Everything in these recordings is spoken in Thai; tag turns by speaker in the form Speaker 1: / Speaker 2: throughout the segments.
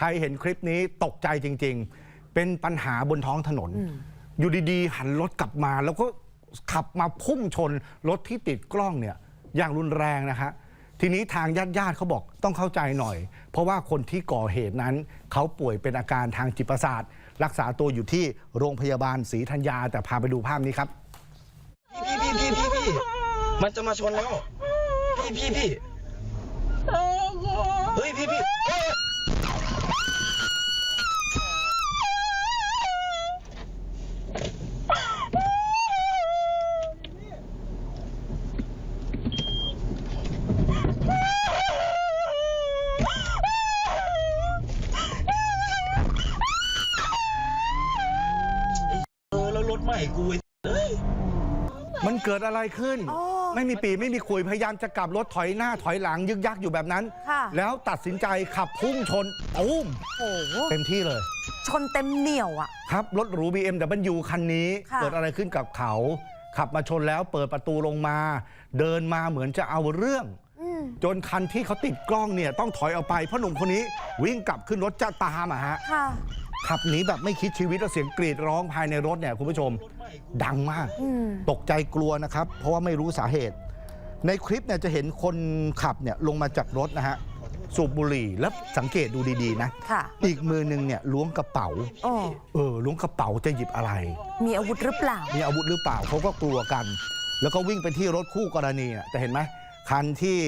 Speaker 1: ใครเห็นคลิปนี้ตกใจจริง ๆ เป็นปัญหาบนท้องถนน อยู่ดีๆ หันรถกลับมา แล้วก็ขับมาพุ่งชนรถที่ติดกล้องเนี่ยอย่างรุนแรงนะฮะทีนี้ทางญาติญาติๆเขาบอกต้องเข้าใจหน่อย เพราะว่าคนที่ก่อเหตุนั้น เขาป่วยเป็นอาการทางจิตประสาท รักษาตัวอยู่ที่โรงพยาบาลศรีธัญญา แต่พาไปดูภาพนี้ครับ
Speaker 2: พี่พี่พี่พี่พี่มันจะมาชนแล้ว พี่พี่พี่เฮ้ยพี่พี่ เอ้ยเออแล้วรถใหม่กูไอ้เอ้ย
Speaker 1: มันเกิดอะไรขึ้น
Speaker 3: อ๋อ
Speaker 1: ไม่มีปีไม่มีคุยพยายามจะกลับรถถอยหน้าถอยหลังยึกยักอยู่แบบนั้น
Speaker 3: ค่ะ
Speaker 1: แล้วตัดสินใจขับพุ่งชนตุ้ม
Speaker 3: โอ้โห
Speaker 1: เต็มที่เลย
Speaker 3: ชนเต็มเหนี่ยวอะ
Speaker 1: ครับ รถหรู BMW คันนี้
Speaker 3: ค่ะ
Speaker 1: เกิดอะไรขึ้นกับเขา ขับมาชนแล้วเปิดประตูลงมา เดินมาเหมือนจะเอาเรื่อง
Speaker 3: อืม
Speaker 1: จนคันที่เขาติดกล้องเนี่ยต้องถอยออกไปเพราะหนุ่มคนนี้วิ่งกลับขึ้นรถจะตามอะฮะ
Speaker 3: ค่ะ
Speaker 1: ขับหนีแบบไม่คิดชีวิตแล้วเสียงกรีดร้องภายในรถเนี่ยคุณผู้ชมดังมาก
Speaker 3: อืม
Speaker 1: ตกใจกลัวนะครับ เพราะว่าไม่รู้สาเหตุ ในคลิปเนี่ยจะเห็นคนขับเนี่ยลงมาจากรถนะฮะสูบบุหรี่แล้วสังเกตดูดีๆนะ
Speaker 3: ค่ะ
Speaker 1: อีกมือหนึงเนี่ยล้วงกระเป๋า
Speaker 3: โอ้
Speaker 1: เออล้วงกระเป๋าจะหยิบอะไร
Speaker 3: มีอาวุธหรือเปล่า
Speaker 1: มีอาวุธหรือเปล่าเขาก็กลัวกัน แล้วก็วิ่งไปที่รถคู่กรณีน่ะแต่เห็นไหม คันที่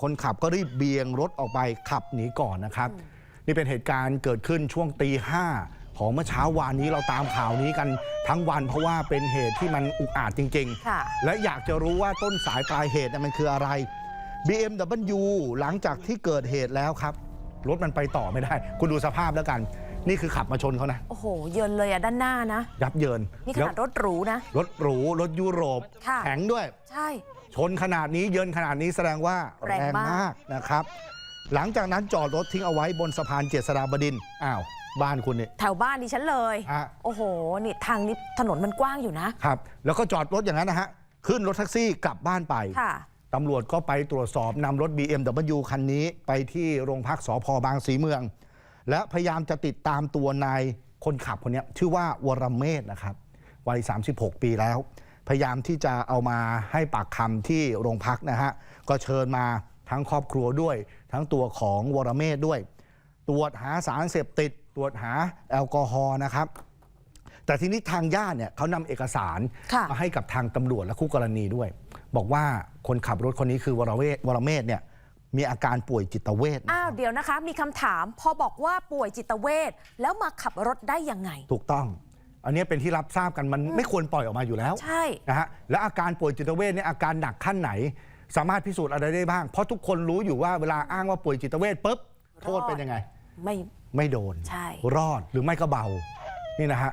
Speaker 1: คนขับก็รีบเบียงรถออกไปขับหนีก่อนนะครับ นี่เป็นเหตุการณ์เกิดขึ้นช่วงตีห้าของเมื่อเช้าวานนี้เราตามข่าวนี้กันทั้งวันเพราะว่าเป็นเหตุที่มันอุกอาจจริงๆ
Speaker 3: ค่ะ
Speaker 1: และอยากจะรู้ว่าต้นสายปลายเหตุเนี่ยมันคืออะไร BMW หลังจากที่เกิดเหตุแล้วครับ รถมันไปต่อไม่ได้ คุณดูสภาพแล้วกัน นี่คือขับมาชนเขานะ
Speaker 3: โอ้โห เยินเลยอะด้านหน้านะ
Speaker 1: ยับเยิน
Speaker 3: นี่ข
Speaker 1: แล้ว
Speaker 3: นาดรถหรูนะ
Speaker 1: รถหรู รถยุโรป
Speaker 3: ค่ะ
Speaker 1: แข็งด้วย
Speaker 3: ใช่
Speaker 1: ชนขนาดนี้เยินขนาดนี้แสดงว่า
Speaker 3: แรงมาก
Speaker 1: นะครับ หลังจากนั้นจอดรถทิ้งเอาไว้บนสะพานเจษฎาบดินทร์อ้าวบ้านคุณเนี่ย
Speaker 3: แถวบ้านดิฉันเลย
Speaker 1: อะ
Speaker 3: โอ้โห นี่ทางนี้ถนนมันกว้างอยู่นะ
Speaker 1: ครับ แล้วก็จอดรถอย่างนั้นนะฮะ ขึ้นรถแท็กซี่กลับบ้านไป
Speaker 3: ค่ะ
Speaker 1: ตำรวจก็ไปตรวจสอบนำรถ BMW คันนี้ไปที่โรงพักสพบางสีเมือง และพยายามจะติดตามตัวนายคนขับคนเนี้ยชื่อว่าวรเมธนะครับ วัย 36 ปีแล้ว พยายามที่จะเอามาให้ปากคำที่โรงพักนะฮะก็เชิญมาทั้งครอบครัวด้วย ทั้งตัวของวรเมธด้วย ตรวจหาสารเสพติด ตรวจหาแอลกอฮอล์นะครับ แต่ทีนี้ทางญาติเนี่ยเขานำเอกสาร
Speaker 3: ค่ะ
Speaker 1: มาให้กับทางตำรวจและคู่กรณีด้วย บอกว่าคนขับรถคนนี้คือวรเวทวรเมธเนี่ยมีอาการป่วยจิตเวชนะ
Speaker 3: อ้าวเดี๋ยวนะคะ มีคำถามพอบอกว่าป่วยจิตเวชแล้วมาขับรถได้ยังไง
Speaker 1: ถูกต้อง อันนี้เป็นที่รับทราบกันมันไม่ควรปล่อยออกมาอยู่แล้ว
Speaker 3: ใช่
Speaker 1: นะฮะและอาการป่วยจิตเวชเนี่ยอาการหนักขั้นไหน สามารถพิสูจน์อะไรได้บ้าง เพราะทุกคนรู้อยู่ว่าเวลาอ้างว่าป่วยจิตเวชปุ๊บโทษเป็นยังไง
Speaker 3: ไม่
Speaker 1: ไม่โดน
Speaker 3: ใช่
Speaker 1: รอดหรือไม่ก็เบา นี่นะฮะ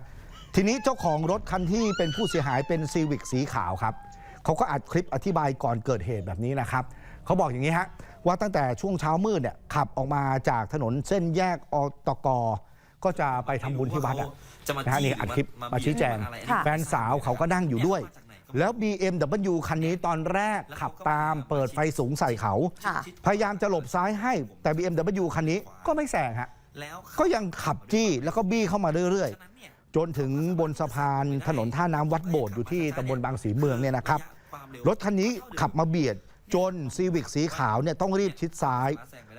Speaker 1: ทีนี้เจ้าของรถคันที่เป็นผู้เสียหายเป็นซีวิกสีขาวครับ เขาก็อัดคลิปอธิบายก่อนเกิดเหตุแบบนี้นะครับ เขาบอกอย่างนี้ฮะ ว่าตั้งแต่ช่วงเช้ามืดเนี่ยขับออกมาจากถนนเส้นแยกอตก ก็จะไปทำบุญที่วัดอะ
Speaker 2: จะมา
Speaker 1: นะฮะ
Speaker 2: จี้
Speaker 1: นี่อัดคลิป
Speaker 2: หรือ
Speaker 1: มาชี้แจง
Speaker 2: มาอะไรอันนี้
Speaker 3: ค่ะ
Speaker 1: แฟนสาวเขาก็นั่งอยู่ด้วย แล้ว BMW คันนี้ตอนแรกขับตามเปิดไฟสูงใส่เขา
Speaker 3: ค่ะ
Speaker 1: พยายามจะหลบซ้ายให้ แต่ BMW คันนี้ก็ไม่แซงฮะ
Speaker 2: แล้ว
Speaker 1: ก็ยังขับจี้แล้วก็บี้เข้ามาเรื่อย
Speaker 2: ฉะนั้นเนี่ย
Speaker 1: ๆ จนถึงบนสะพานถนนท่าน้ำวัดโบสถ์อยู่ที่ตำบลบางสีเมืองเนี่ยนะครับรถคันนี้ขับมาเบียดจนซีวิกสีขาวเนี่ยต้องรีบชิดซ้าย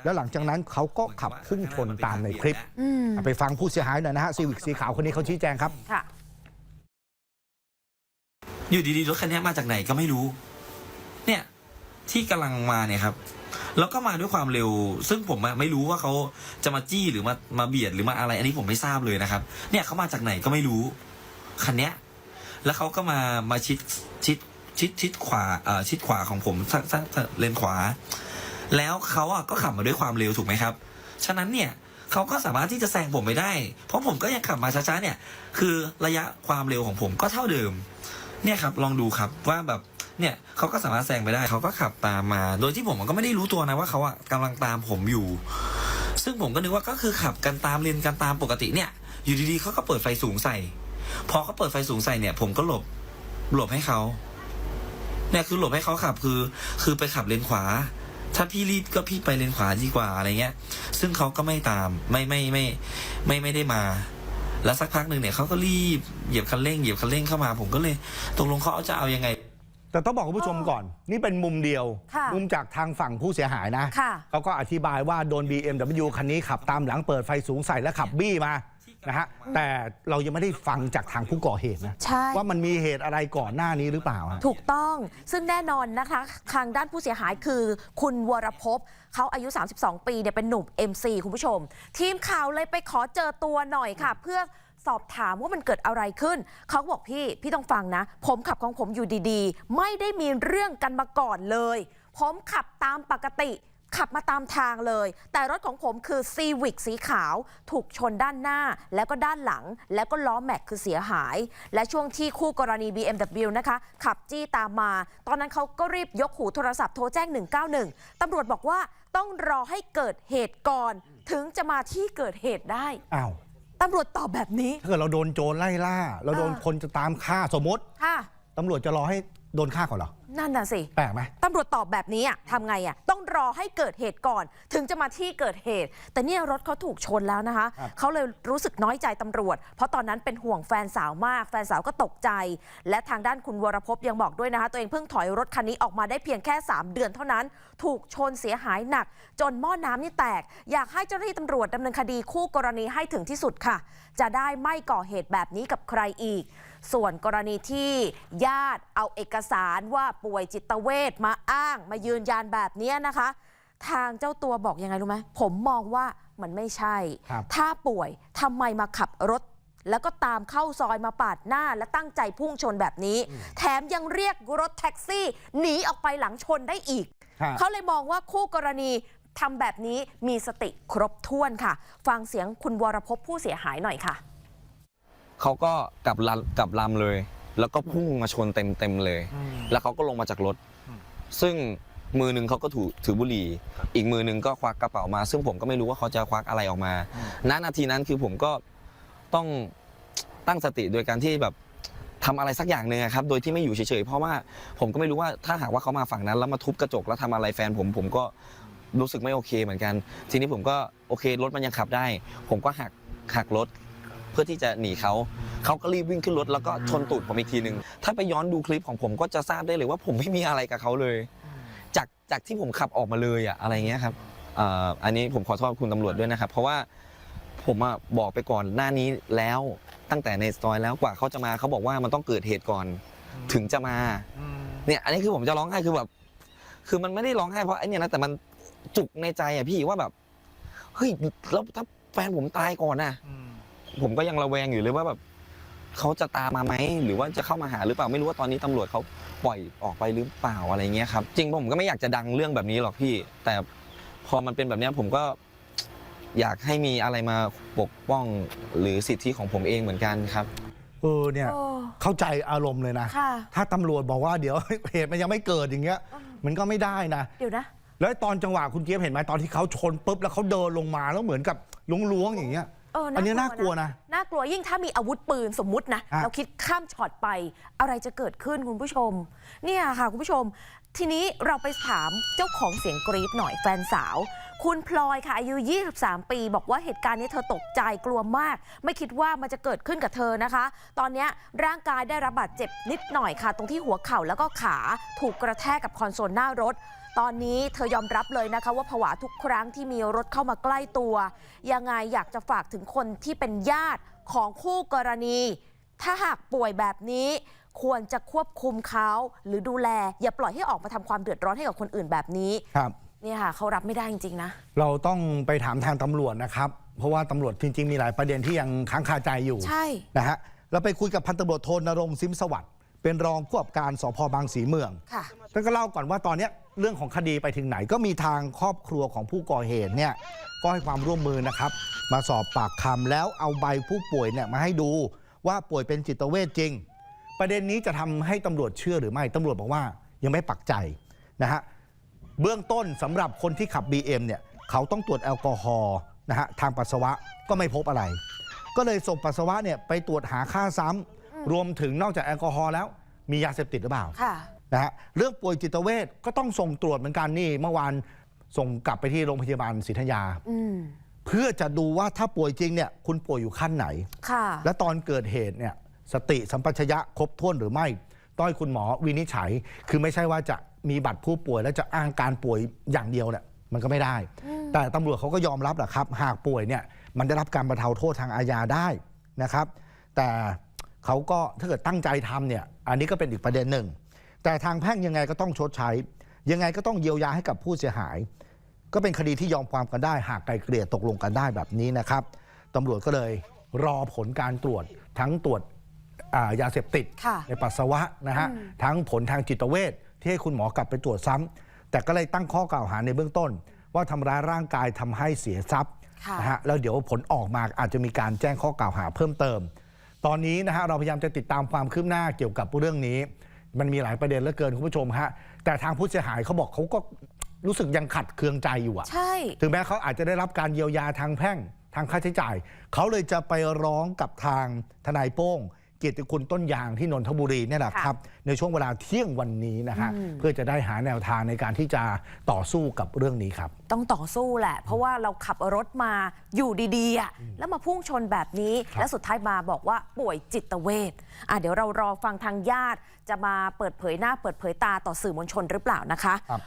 Speaker 1: แล้วหลังจากนั้นเขาก็ขับพุ่งชนตามในคลิป
Speaker 3: อืม
Speaker 1: ไปฟังผู้เสียหายหน่อยนะฮะซีวิกสีขาวคนนี้เขาชี้แจงครับ
Speaker 3: ค่ะ
Speaker 2: อยู่ดีๆรถคันนี้มาจากไหนก็ไม่รู้ เนี่ยที่กำลังมาเนี่ยครับ แล้วก็มาด้วยความเร็ว ซึ่งผมอะไม่รู้ว่าเขาจะมาจี้หรือมามาเบียดหรือมาอะไร อันนี้ผมไม่ทราบเลยนะครับ เนี่ยเขามาจากไหนก็ไม่รู้คันเนี้ย แล้วเขาก็มามาชิดชิดชิดชิดขวาเอ่อชิดขวาของผมสักสักสักเลนขวา แล้วเขาอะก็ขับมาด้วยความเร็วถูกไหมครับ ฉะนั้นเนี่ยเขาก็สามารถที่จะแซงผมไปได้ เพราะผมก็ยังขับมาช้าๆเนี่ย คือระยะความเร็วของผมก็เท่าเดิม เนี่ยครับลองดูครับว่าแบบเนี่ยเขาก็สามารถแซงไปได้เขาก็ขับตามมา โดยที่ผมก็ไม่ได้รู้ตัวนะว่าเขาอะกำลังตามผมอยู่ ซึ่งผมก็นึกว่าก็คือขับกันตามเลนกันตามปกติเนี่ย อยู่ดีๆเขาก็เปิดไฟสูงใส่ พอเขาเปิดไฟสูงใส่เนี่ย ผมก็หลบหลบให้เขาเนี่ยคือหลบให้เขาขับคือ คือไปขับเลนขวา
Speaker 4: ถ้าพี่รีบก็พี่ไปเลนขวาดีกว่าอะไรเงี้ย ซึ่งเขาก็ไม่ตามไม่ไม่ไม่ไม่ไม่ได้มา แล้วสักพักหนึ่งเนี่ยเขาก็รีบเหยียบคันเร่งเหยียบคันเร่งเข้ามา ผมก็เลยตกลงเขาจะเอายังไง
Speaker 1: แต่ต้องบอกคุณผู้ชมก่อน นี่เป็นมุมเดียว
Speaker 3: ค่ะ
Speaker 1: มุมจากทางฝั่งผู้เสียหายนะ
Speaker 3: ค่ะ
Speaker 1: เขาก็อธิบายว่าโดน BMW คันนี้ขับตามหลังเปิดไฟสูงใส่และขับบี้มา นะฮะแต่เรายังไม่ได้ฟังจากทางผู้ก่อเหตุนะ
Speaker 3: ใช่
Speaker 1: ว่ามันมีเหตุอะไรก่อนหน้านี้หรือเปล่าฮะ
Speaker 3: ถูกต้อง ซึ่งแน่นอนนะคะ ทางด้านผู้เสียหายคือคุณวรภพเขาอายุ 32 ปีเนี่ยเป็นหนุ่ม MC คุณผู้ชม ทีมข่าวเลยไปขอเจอตัวหน่อยค่ะ เพื่อสอบถามว่ามันเกิดอะไรขึ้น เขาก็บอกพี่ พี่ต้องฟังนะ ผมขับของผมอยู่ดีๆ ไม่ได้มีเรื่องกันมาก่อนเลย ผมขับตามปกติ ขับมาตามทางเลย แต่รถของผมคือซีวิกสีขาว ถูกชนด้านหน้า แล้วก็ด้านหลัง แล้วก็ล้อแม็กคือเสียหาย และช่วงที่คู่กรณี BMW นะคะ ขับจี้ตามมา ตอนนั้นเขาก็รีบยกหูโทรศัพท์โทรแจ้ง 191 ตำรวจบอกว่าต้องรอให้เกิดเหตุก่อน ถึงจะมาที่เกิดเหตุได้
Speaker 1: อ้าว
Speaker 3: ตำรวจตอบแบบนี้
Speaker 1: ถ้าเกิดเราโดนโจรไล่ล่า เราโดน
Speaker 3: อ่า
Speaker 1: คนจะตามฆ่าสมมติ
Speaker 3: ค่ะ
Speaker 1: ตำรวจจะรอให้โดนฆ่าก่อนเหรอ
Speaker 3: นั่นน่ะสิ
Speaker 1: แปลกไหม
Speaker 3: ตำรวจตอบแบบนี้อะทำไงอะต้องรอให้เกิดเหตุก่อน ถึงจะมาที่เกิดเหตุ แต่เนี่ยรถเขาถูกชนแล้วนะคะ
Speaker 1: ครับ
Speaker 3: เขาเลยรู้สึกน้อยใจตำรวจ เพราะตอนนั้นเป็นห่วงแฟนสาวมาก แฟนสาวก็ตกใจ และทางด้านคุณวรพจน์ยังบอกด้วยนะคะ ตัวเองเพิ่งถอยรถคันนี้ออกมาได้เพียงแค่ 3 เดือนเท่านั้น ถูกชนเสียหายหนัก จนหม้อน้ำนี่แตก อยากให้เจ้าหน้าที่ตำรวจดำเนินคดีคู่กรณีให้ถึงที่สุดค่ะ จะได้ไม่ก่อเหตุแบบนี้กับใครอีก ส่วนกรณีที่ญาติเอาเอกสารว่าป่วยจิตเวชมาอ้างมายืนยันแบบเนี้ยนะคะ ทางเจ้าตัวบอกยังไงรู้ไหมผมมองว่ามันไม่ใช่
Speaker 1: ครับ
Speaker 3: ถ้าป่วยทำไมมาขับรถแล้วก็ตามเข้าซอยมาปาดหน้าและตั้งใจพุ่งชนแบบนี้ แถมยังเรียกรถแท็กซี่หนีออกไปหลังชนได้อีก
Speaker 1: ฮะ
Speaker 3: เขาเลยมองว่าคู่กรณีทำแบบนี้มีสติครบถ้วนค่ะ ฟังเสียงคุณวรพผู้เสียหายหน่อยค่ะ
Speaker 2: เขาก็กลับลำกลับลำเลย แล้วก็พุ่งมาชนเต็มเต็มๆเลย แล้วเขาก็ลงมาจากรถ ซึ่งมือหนึ่งเขาก็ถือถือบุหรี่ อีกมือหนึ่งก็ควักกระเป๋ามา ซึ่งผมก็ไม่รู้ว่าเขาจะควักอะไรออกมาณนาทีนั้นคือผมก็ต้องตั้งสติโดยการที่แบบทำอะไรสักอย่างหนึ่งอะครับ โดยที่ไม่อยู่เฉยๆ เพราะว่าผมก็ไม่รู้ว่าถ้าหากว่าเขามาฝั่งนั้นแล้วมาทุบกระจกแล้วทำอะไรแฟนผม ผมก็รู้สึกไม่โอเคเหมือนกัน ทีนี้ผมก็โอเครถมันยังขับได้ ผมก็หักหักรถ เพื่อที่จะหนีเขาเขาก็รีบวิ่งขึ้นรถแล้วก็ชนตูดผมอีกทีหนึ่งถ้าไปย้อนดูคลิปของผมก็จะทราบได้เลยว่าผมไม่มีอะไรกับเขาเลย จากจากที่ผมขับออกมาเลยอะอะไรเงี้ยครับอันนี้ผมขอโทษคุณตำรวจด้วยนะครับ เพราะว่าผมบอกไปก่อนหน้านี้แล้วตั้งแต่ในซอยแล้วกว่าเขาจะมาเขาบอกว่ามันต้องเกิดเหตุก่อนถึงจะมาเนี่ยอันนี้คือผมจะร้องไห้คือแบบ คือมันไม่ได้ร้องไห้เพราะไอ้นี่นะแต่มันจุกในใจอะพี่ว่าแบบเฮ้ยแล้วถ้าแฟนผมตายก่อนนะ ผมก็ยังระแวงอยู่เลยว่าแบบเขาจะตามมาไหมหรือว่าจะเข้ามาหาหรือเปล่าไม่รู้ว่าตอนนี้ตำรวจเขาปล่อยออกไปหรือเปล่าอะไรเงี้ยครับจริงผมก็ไม่อยากจะดังเรื่องแบบนี้หรอกพี่ แต่พอมันเป็นแบบเนี้ยผมก็อยากให้มีอะไรมาปกป้องหรือสิทธิของผมเองเหมือนกันครับ
Speaker 1: เออเนี่ย
Speaker 3: โอ้
Speaker 1: เข้าใจอารมณ์เลยนะ
Speaker 3: ค่ะ
Speaker 1: ถ้าตำรวจบอกว่าเดี๋ยว เหตุมันยังไม่เกิดอย่างเงี้ย มันก็ไม่ได้นะ
Speaker 3: เดี๋ยวนะ
Speaker 1: แล้วตอนจังหวะคุณเจี๊ยบเห็นไหมตอนที่เขาชนปุ๊บแล้วเขาเดินลงมาแล้วเหมือนกับล้วงๆอย่างเงี้ย
Speaker 3: เออ
Speaker 1: อันนี้น่ากลัวนะ
Speaker 3: น่ากลัวยิ่งถ้ามีอาวุธปืนสมมุตินะ
Speaker 1: อะ
Speaker 3: เราคิดข้ามช็อตไป อะไรจะเกิดขึ้นคุณผู้ชม เนี่ยค่ะคุณผู้ชม ทีนี้เราไปถามเจ้าของเสียงกรี๊ดหน่อยแฟนสาว คุณพลอยค่ะอายุ 23 ปี บอกว่าเหตุการณ์นี้เธอตกใจกลัวมาก ไม่คิดว่ามันจะเกิดขึ้นกับเธอนะคะ ตอนเนี้ยร่างกายได้รับบาดเจ็บนิดหน่อยค่ะ ตรงที่หัวเข่าแล้วก็ขาถูกกระแทกกับคอนโซลหน้ารถ ตอนนี้เธอยอมรับเลยนะคะว่าผวาทุกครั้งที่มีรถเข้ามาใกล้ตัว ยังไงอยากจะฝากถึงคนที่เป็นญาติของคู่กรณี ถ้าหากป่วยแบบนี้ควรจะควบคุมเขาหรือดูแล อย่าปล่อยให้ออกมาทำความเดือดร้อนให้กับคนอื่นแบบนี้
Speaker 1: ครับ
Speaker 3: เนี่ยค่ะเขารับไม่ได้จริงๆนะ
Speaker 1: เราต้องไปถามทางตำรวจนะครับ เพราะว่าตำรวจจริง ๆ มีหลายประเด็นที่ยังค้างคาใจอยู่
Speaker 3: ใช่
Speaker 1: นะฮะเราไปคุยกับพันตำรวจโทนรงค์ซิมสวัสดิ์ เป็นรองผู้กำกับการสพบางสีเมือง
Speaker 3: ค่ะ
Speaker 1: ท่านก็เล่าก่อนว่าตอนเนี้ยเรื่องของคดีไปถึงไหนก็มีทางครอบครัวของผู้ก่อเหตุเนี่ยก็ให้ความร่วมมือนะครับ มาสอบปากคำแล้วเอาใบผู้ป่วยเนี่ยมาให้ดูว่าป่วยเป็นจิตเวชจริง ประเด็นนี้จะทำให้ตำรวจเชื่อหรือไม่ตำรวจบอกว่ายังไม่ปักใจนะฮะ เบื้องต้นสำหรับคนที่ขับ BM เนี่ยเขาต้องตรวจแอลกอฮอล์นะฮะทางปัสสาวะก็ไม่พบอะไร ก็เลยส่งปัสสาวะเนี่ยไปตรวจหาค่าซ้ำ รวมถึงนอกจากแอลกอฮอล์แล้ว มียาเสพติดหรือเปล่า
Speaker 3: ค่ะ
Speaker 1: นะฮะเรื่องป่วยจิตเวชก็ต้องส่งตรวจเหมือนกันนี่เมื่อวานส่งกลับไปที่โรงพยาบาลศรีธัญญา
Speaker 3: อืม
Speaker 1: เพื่อจะดูว่าถ้าป่วยจริงเนี่ยคุณป่วยอยู่ขั้นไหน
Speaker 3: ค่ะ
Speaker 1: และตอนเกิดเหตุเนี่ยสติสัมปชัญญะครบถ้วนหรือไม่ ต้องให้คุณหมอวินิจฉัย คือไม่ใช่ว่าจะมีบัตรผู้ป่วยแล้วจะอ้างการป่วยอย่างเดียวเนี่ยมันก็ไม่ได้ แต่ตำรวจเขาก็ยอมรับแหละครับ หากป่วยเนี่ยมันได้รับการบรรเทาโทษทางอาญาได้นะครับ แต่ เขาก็ถ้าเกิดตั้งใจทำเนี่ย อันนี้ก็เป็นอีกประเด็นหนึ่ง แต่ทางแพ่งยังไงก็ต้องชดใช้ ยังไงก็ต้องเยียวยาให้กับผู้เสียหาย ก็เป็นคดีที่ยอมความกันได้ หากไกลเกลี่ยตกลงกันได้แบบนี้นะครับตำรวจก็เลยรอผลการตรวจทั้งตรวจอ่ายาเสพติด
Speaker 3: ค่ะ
Speaker 1: ในปัสสาวะนะฮะทั้งผลทางจิตเวชที่ให้คุณหมอกลับไปตรวจซ้ำแต่ก็เลยตั้งข้อกล่าวหาในเบื้องต้น ว่าทำร้ายร่างกายทำให้เสียทรัพย์
Speaker 3: ค่ะ
Speaker 1: นะฮะแล้วเดี๋ยวผลออกมาอาจจะมีการแจ้งข้อกล่าวหาเพิ่มเติม ตอนนี้นะฮะเราพยายามจะติดตามความคืบหน้าเกี่ยวกับเรื่องนี้ มันมีหลายประเด็นเหลือเกินคุณผู้ชมฮะแต่ทางผู้เสียหายเขาบอกเขาก็รู้สึกยังขัดเคืองใจอยู่อะ
Speaker 3: ใช่
Speaker 1: ถึงแม้เขาอาจจะได้รับการเยียวยาทางแพ่งทางค่าใช้จ่าย เขาเลยจะไปร้องกับทางทนายโป้ง เกียรติคุณต้นยางที่นนทบุรีเนี่ยแหละครับ ในช่วงเวลาเที่ยงวันนี้นะฮะเพื่อจะได้หาแนวทางในการที่จะต่อสู้กับเรื่องนี้ครับ
Speaker 3: ต้องต่อสู้แหละ เพราะว่าเราขับรถมาอยู่ดีๆอะแล้วมาพุ่งชนแบบนี้
Speaker 1: ครับ
Speaker 3: แล้วสุดท้ายมาบอกว่าป่วยจิตเวชอะเดี๋ยวเรารอฟังทางญาติจะมาเปิดเผยหน้าเปิดเผยตาต่อสื่อมวลชนหรือเปล่านะคะ
Speaker 1: ครับ